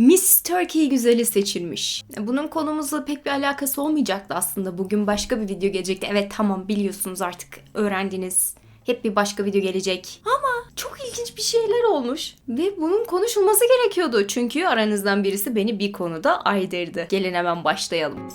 Miss Turkey güzeli seçilmiş. Bunun konumuzla pek bir alakası olmayacaktı aslında. Bugün başka bir video gelecekti. Evet tamam biliyorsunuz artık öğrendiniz. Hep bir başka video gelecek. Ama çok ilginç bir şeyler olmuş. Ve bunun konuşulması gerekiyordu. Çünkü aranızdan birisi beni bir konuda aydırdı. Gelin hemen başlayalım.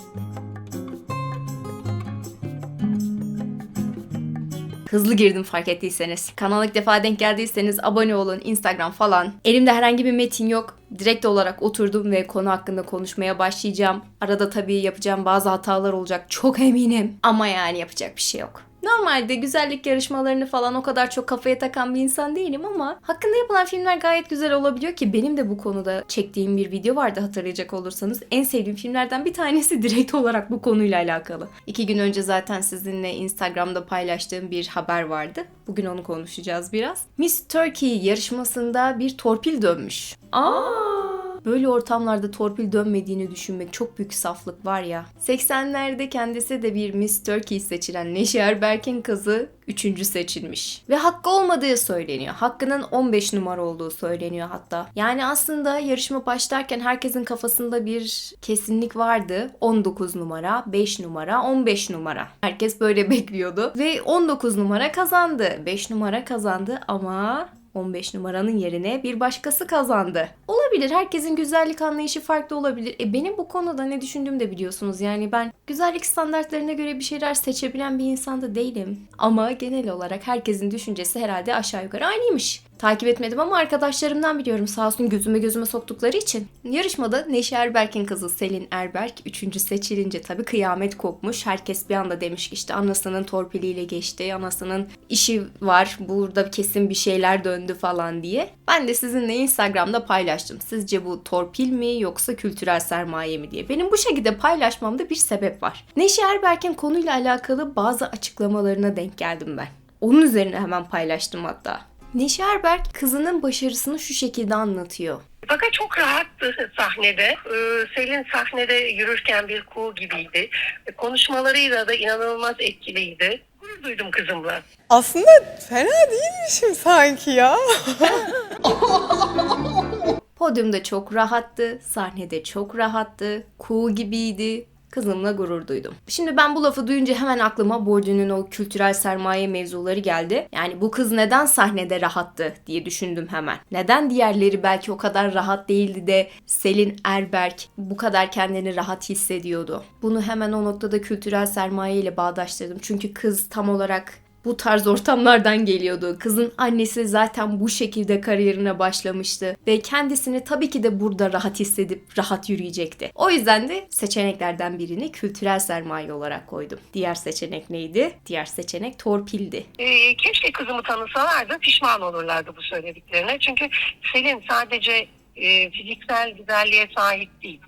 Hızlı girdim fark ettiyseniz. Kanala ilk defa denk geldiyseniz abone olun, Instagram falan. Elimde herhangi bir metin yok. Direkt olarak oturdum ve konu hakkında konuşmaya başlayacağım. Arada tabii yapacağım bazı hatalar olacak çok eminim. Ama yani yapacak bir şey yok. Normalde güzellik yarışmalarını falan o kadar çok kafaya takan bir insan değilim ama hakkında yapılan filmler gayet güzel olabiliyor ki benim de bu konuda çektiğim bir video vardı hatırlayacak olursanız. En sevdiğim filmlerden bir tanesi direkt olarak bu konuyla alakalı. İki gün önce zaten sizinle Instagram'da paylaştığım bir haber vardı. Bugün onu konuşacağız biraz. Miss Turkey yarışmasında bir torpil dönmüş. Aa! Böyle ortamlarda torpil dönmediğini düşünmek çok büyük saflık var ya. 80'lerde kendisi de bir Miss Turkey seçilen Neşe Erberk'in kızı 3. seçilmiş. Ve hakkı olmadığı söyleniyor. Hakkının 15 numara olduğu söyleniyor hatta. Yani aslında yarışma başlarken herkesin kafasında bir kesinlik vardı. 19 numara, 5 numara, 15 numara. Herkes böyle bekliyordu. Ve 19 numara kazandı. 5 numara kazandı ama 15 numaranın yerine bir başkası kazandı. Olabilir. Herkesin güzellik anlayışı farklı olabilir. E benim bu konuda ne düşündüğümü de biliyorsunuz. Yani ben güzellik standartlarına göre bir şeyler seçebilen bir insan da değilim. Ama genel olarak herkesin düşüncesi herhalde aşağı yukarı aynıymış. Takip etmedim ama arkadaşlarımdan biliyorum sağ olsun gözüme gözüme soktukları için. Yarışmada Neşe Erberk'in kızı Selin Erberk 3. seçilince tabii kıyamet kopmuş. Herkes bir anda demiş ki işte anasının torpiliyle geçti, anasının işi var, burada kesin bir şeyler döndü falan diye. Ben de sizinle Instagram'da paylaştım. Sizce bu torpil mi yoksa kültürel sermaye mi diye. Benim bu şekilde paylaşmamda bir sebep var. Neşe Erberk'in konuyla alakalı bazı açıklamalarına denk geldim ben. Onun üzerine hemen paylaştım hatta. Neşe Erberk kızının başarısını şu şekilde anlatıyor. Fakat çok rahattı sahnede. Ee, Selin sahnede yürürken bir kuğu gibiydi. Konuşmalarıyla da inanılmaz etkiliydi. Gurur duydum kızımla. Aslında fena değilmişim sanki ya. Podyumda çok rahattı, sahnede çok rahattı, kuğu gibiydi. Kızımla gurur duydum. Şimdi ben bu lafı duyunca hemen aklıma Bourdieu'nun o kültürel sermaye mevzuları geldi. Yani bu kız neden sahnede rahattı diye düşündüm hemen. Neden diğerleri belki o kadar rahat değildi de Selin Erberk bu kadar kendini rahat hissediyordu. Bunu hemen o noktada kültürel sermaye ile bağdaştırdım. Çünkü kız tam olarak bu tarz ortamlardan geliyordu. Kızın annesi zaten bu şekilde kariyerine başlamıştı ve kendisini tabii ki de burada rahat hissedip rahat yürüyecekti. O yüzden de seçeneklerden birini kültürel sermaye olarak koydum. Diğer seçenek neydi? Diğer seçenek torpildi. Ee, keşke kızımı tanısalardı pişman olurlardı bu söylediklerine. Çünkü Selin sadece e, fiziksel güzelliğe sahip değil.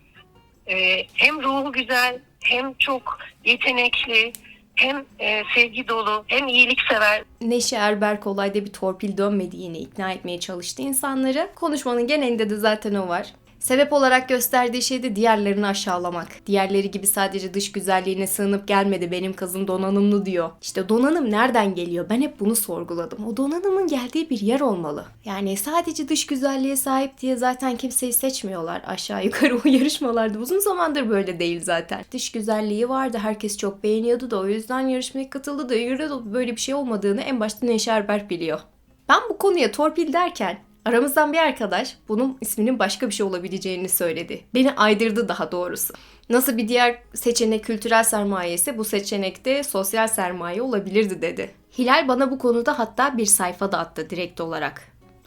Ee, hem ruhu güzel hem çok yetenekli hem e, sevgi dolu hem iyiliksever. Neşe Erberk olayda bir torpil dönmediğini ikna etmeye çalıştı insanları. Konuşmanın genelinde de zaten o var. Sebep olarak gösterdiği şey de diğerlerini aşağılamak. Diğerleri gibi sadece dış güzelliğine sığınıp gelmedi benim kızım donanımlı diyor. İşte donanım nereden geliyor? Ben hep bunu sorguladım. O donanımın geldiği bir yer olmalı. Yani sadece dış güzelliğe sahip diye zaten kimseyi seçmiyorlar aşağı yukarı o yarışmalarda. Uzun zamandır böyle değil zaten. Dış güzelliği vardı. Herkes çok beğeniyordu da o yüzden yarışmaya katıldı da böyle bir şey olmadığını en başta Neşe Erberk biliyor. Ben bu konuya torpil derken Aramızdan bir arkadaş bunun isminin başka bir şey olabileceğini söyledi. Beni aydırdı daha doğrusu. Nasıl bir diğer seçenek kültürel sermayesi bu seçenekte sosyal sermaye olabilirdi dedi. Hilal bana bu konuda hatta bir sayfa da attı direkt olarak.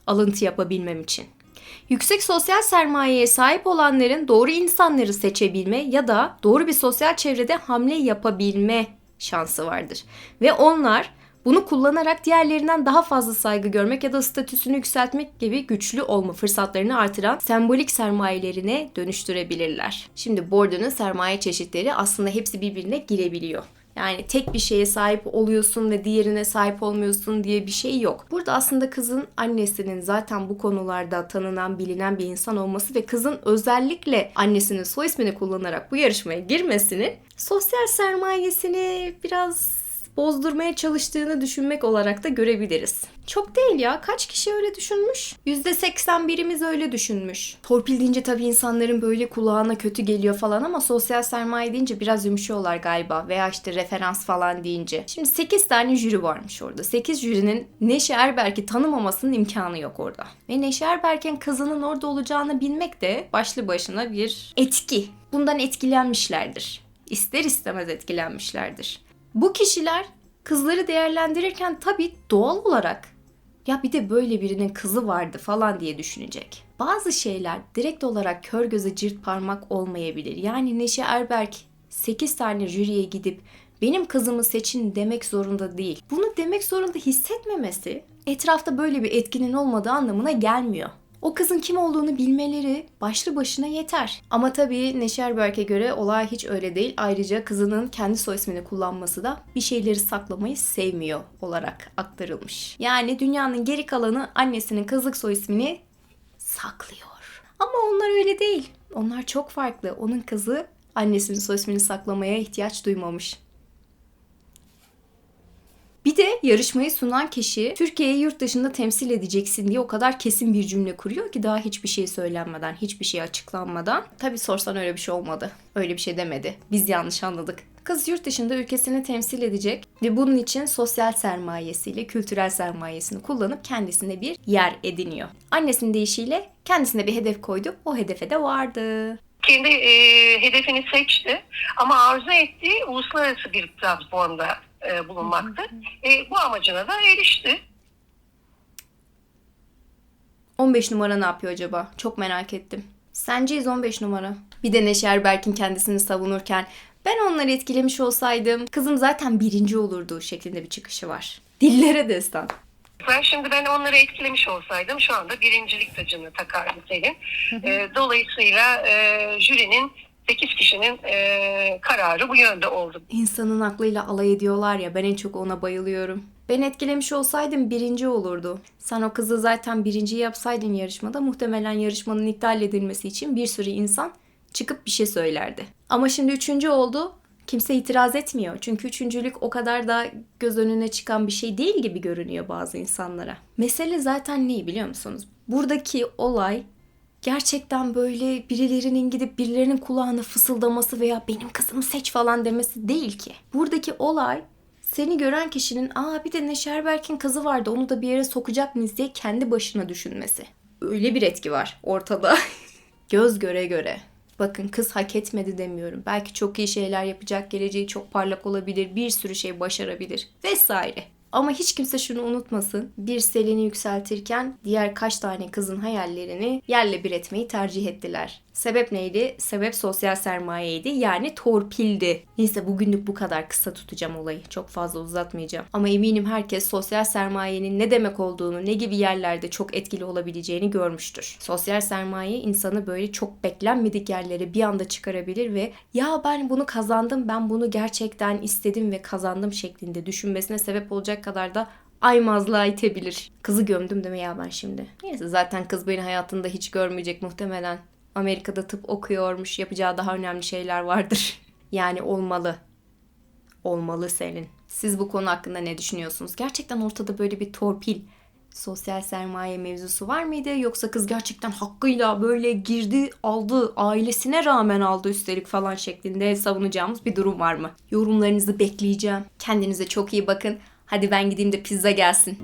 Alıntı yapabilmem için. Yüksek sosyal sermayeye sahip olanların doğru insanları seçebilme ya da doğru bir sosyal çevrede hamle yapabilme şansı vardır. Ve onlar bunu kullanarak diğerlerinden daha fazla saygı görmek ya da statüsünü yükseltmek gibi güçlü olma fırsatlarını artıran sembolik sermayelerine dönüştürebilirler. Şimdi Bourdieu'nun sermaye çeşitleri aslında hepsi birbirine girebiliyor. Yani tek bir şeye sahip oluyorsun ve diğerine sahip olmuyorsun diye bir şey yok. Burada aslında kızın annesinin zaten bu konularda tanınan, bilinen bir insan olması ve kızın özellikle annesinin soy ismini kullanarak bu yarışmaya girmesinin sosyal sermayesini biraz bozdurmaya çalıştığını düşünmek olarak da görebiliriz. Çok değil ya. Kaç kişi öyle düşünmüş? %81'imiz öyle düşünmüş. Torpil deyince tabii insanların böyle kulağına kötü geliyor falan ama sosyal sermaye deyince biraz yumuşuyorlar galiba. Veya işte referans falan deyince. Şimdi 8 tane jüri varmış orada. 8 jürinin Neşe Erberk'i tanımamasının imkanı yok orada. Ve Neşe Erberk'in kızının orada olacağını bilmek de başlı başına bir etki. Bundan etkilenmişlerdir. İster istemez etkilenmişlerdir. Bu kişiler kızları değerlendirirken tabii doğal olarak ya bir de böyle birinin kızı vardı falan diye düşünecek. Bazı şeyler direkt olarak kör göze cirt parmak olmayabilir. Yani Neşe Erberk 8 tane jüriye gidip benim kızımı seçin demek zorunda değil. Bunu demek zorunda hissetmemesi etrafta böyle bir etkinin olmadığı anlamına gelmiyor. O kızın kim olduğunu bilmeleri başlı başına yeter. Ama tabii Neşe Erberk'e göre olay hiç öyle değil. Ayrıca kızının kendi soy ismini kullanması da bir şeyleri saklamayı sevmiyor olarak aktarılmış. Yani dünyanın geri kalanı annesinin kızlık soy ismini saklıyor. Ama onlar öyle değil. Onlar çok farklı. Onun kızı annesinin soy ismini saklamaya ihtiyaç duymamış. Bir de yarışmayı sunan kişi Türkiye'yi yurt dışında temsil edeceksin diye o kadar kesin bir cümle kuruyor ki daha hiçbir şey söylenmeden, hiçbir şey açıklanmadan. Tabi sorsan öyle bir şey olmadı. Öyle bir şey demedi. Biz yanlış anladık. Kız yurt dışında ülkesini temsil edecek ve bunun için sosyal sermayesiyle kültürel sermayesini kullanıp kendisine bir yer ediniyor. Annesinin deyişiyle kendisine bir hedef koydu. O hedefe de vardı. Kendi e, hedefini seçti ama arzu ettiği uluslararası bir platformda e, bulunmaktı. E, bu amacına da erişti. 15 numara ne yapıyor acaba? Çok merak ettim. Senceyiz 15 numara. Bir de Neşe Erberk'in kendisini savunurken ben onları etkilemiş olsaydım kızım zaten birinci olurdu şeklinde bir çıkışı var. Dillere destan. Ben şimdi ben onları etkilemiş olsaydım şu anda birincilik tacını takardı Selin. E, dolayısıyla e, jürinin 8 kişinin e, kararı bu yönde oldu. İnsanın aklıyla alay ediyorlar ya ben en çok ona bayılıyorum. Ben etkilemiş olsaydım birinci olurdu. Sen o kızı zaten birinci yapsaydın yarışmada muhtemelen yarışmanın iptal edilmesi için bir sürü insan çıkıp bir şey söylerdi. Ama şimdi üçüncü oldu. Kimse itiraz etmiyor. Çünkü üçüncülük o kadar da göz önüne çıkan bir şey değil gibi görünüyor bazı insanlara. Mesele zaten ne biliyor musunuz? Buradaki olay gerçekten böyle birilerinin gidip birilerinin kulağına fısıldaması veya benim kızımı seç falan demesi değil ki. Buradaki olay seni gören kişinin aa bir de Neşe Erberk'in kızı vardı onu da bir yere sokacak mıyız diye kendi başına düşünmesi. Öyle bir etki var ortada. Göz göre göre. Bakın kız hak etmedi demiyorum. Belki çok iyi şeyler yapacak, geleceği çok parlak olabilir, bir sürü şey başarabilir vesaire. Ama hiç kimse şunu unutmasın. Bir Selin'i yükseltirken diğer kaç tane kızın hayallerini yerle bir etmeyi tercih ettiler. Sebep neydi? Sebep sosyal sermayeydi. Yani torpildi. Neyse bugünlük bu kadar kısa tutacağım olayı. Çok fazla uzatmayacağım. Ama eminim herkes sosyal sermayenin ne demek olduğunu, ne gibi yerlerde çok etkili olabileceğini görmüştür. Sosyal sermaye insanı böyle çok beklenmedik yerlere bir anda çıkarabilir ve ya ben bunu kazandım, ben bunu gerçekten istedim ve kazandım şeklinde düşünmesine sebep olacak kadar da aymazlığa itebilir. Kızı gömdüm deme ya ben şimdi. Neyse zaten kız beni hayatında hiç görmeyecek muhtemelen. Amerika'da tıp okuyormuş. Yapacağı daha önemli şeyler vardır. Yani olmalı. Olmalı senin. Siz bu konu hakkında ne düşünüyorsunuz? Gerçekten ortada böyle bir torpil, sosyal sermaye mevzusu var mıydı? Yoksa kız gerçekten hakkıyla böyle girdi, aldı, ailesine rağmen aldı üstelik falan şeklinde savunacağımız bir durum var mı? Yorumlarınızı bekleyeceğim. Kendinize çok iyi bakın. Hadi ben gideyim de pizza gelsin.